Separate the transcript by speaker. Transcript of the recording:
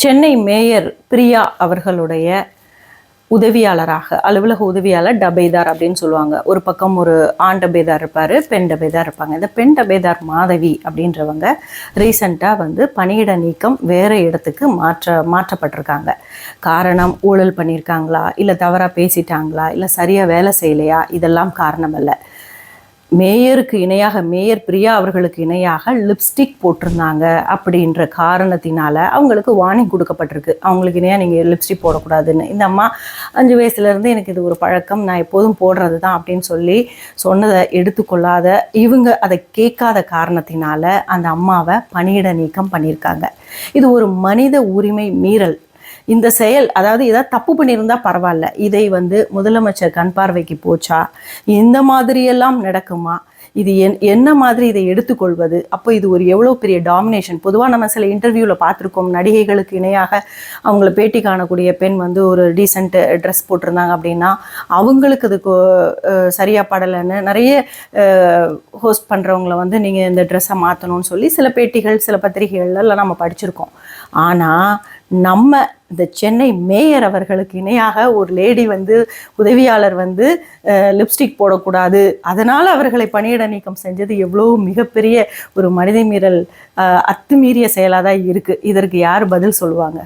Speaker 1: Chennai mayor Priya அவர்களுடைய உதவியாளராக அலுவலக உதவியாளர் டபேதார் அப்படின்னு சொல்லுவாங்க. ஒரு பக்கம் ஒரு ஆண் டபேதார் இருப்பார் பெண் டபேதார் இருப்பாங்க. இந்த பெண் டபேதார் மாதவி அப்படின்றவங்க ரீசண்டாக வந்து பணியிட நீக்கம் வேறு இடத்துக்கு மாற்ற மாற்றப்பட்டிருக்காங்க. காரணம் ஊழல் பண்ணியிருக்காங்களா? இல்லை தவறாக பேசிட்டாங்களா? இல்லை சரியாக வேலை செய்யலையா? இதெல்லாம் காரணம் அல்ல. மேயருக்கு இணையாக மேயர் பிரியா அவர்களுக்கு இணையாக லிப்ஸ்டிக் போட்டிருந்தாங்க அப்படின்ற காரணத்தினால அவங்களுக்கு வார்னிங் கொடுக்கப்பட்டிருக்கு. அவங்களுக்கு இணையாக நீங்கள் லிப்ஸ்டிக் போடக்கூடாதுன்னு. இந்த அம்மா அஞ்சு வயசுலேருந்து எனக்கு இது ஒரு பழக்கம் நான் எப்போதும் போடுறது தான் அப்படின்னு சொல்லி சொன்னதை எடுத்துக்கொள்ளாத இவங்க அதை கேட்காத காரணத்தினால அந்த அம்மாவை பணியிட நீக்கம் பண்ணியிருக்காங்க. இது ஒரு மனித உரிமை மீறல். இந்த செயல் அதாவது ஏதாவது தப்பு பண்ணியிருந்தா பரவாயில்ல. இதை வந்து முதலமைச்சர் கண் பார்வைக்கு போச்சா? இந்த மாதிரியெல்லாம் நடக்குமா? இது என் என்ன மாதிரி இதை எடுத்துக்கொள்வது? அப்போ இது ஒரு எவ்வளோ பெரிய டாமினேஷன் பொதுவாக நம்ம சில இன்டர்வியூவில் பார்த்துருக்கோம். நடிகைகளுக்கு இணையாக அவங்கள பேட்டி காணக்கூடிய பெண் வந்து ஒரு டீசெண்ட் ட்ரெஸ் போட்டிருந்தாங்க அப்படின்னா அவங்களுக்கு அது சரியாக படலைன்னு நிறைய ஹோஸ்ட் பண்ணுறவங்கள வந்து நீங்கள் இந்த ட்ரெஸ்ஸை மாற்றணும்னு சொல்லி சில பேட்டிகள் சில பத்திரிகைகள்லாம் நம்ம படிச்சிருக்கோம். ஆனால் நம்ம இந்த சென்னை மேயர் அவர்களுக்கு இணையாக ஒரு லேடி வந்து உதவியாளர் வந்து லிப்ஸ்டிக் போடக்கூடாது. அதனால் அவர்களை பணியிட நீக்கம் செஞ்சது எவ்வளோ மிகப்பெரிய ஒரு மனித மீறல் அஹ், அத்துமீறிய செயலாக தான் இருக்குது இதற்கு யார் பதில் சொல்லுவாங்க?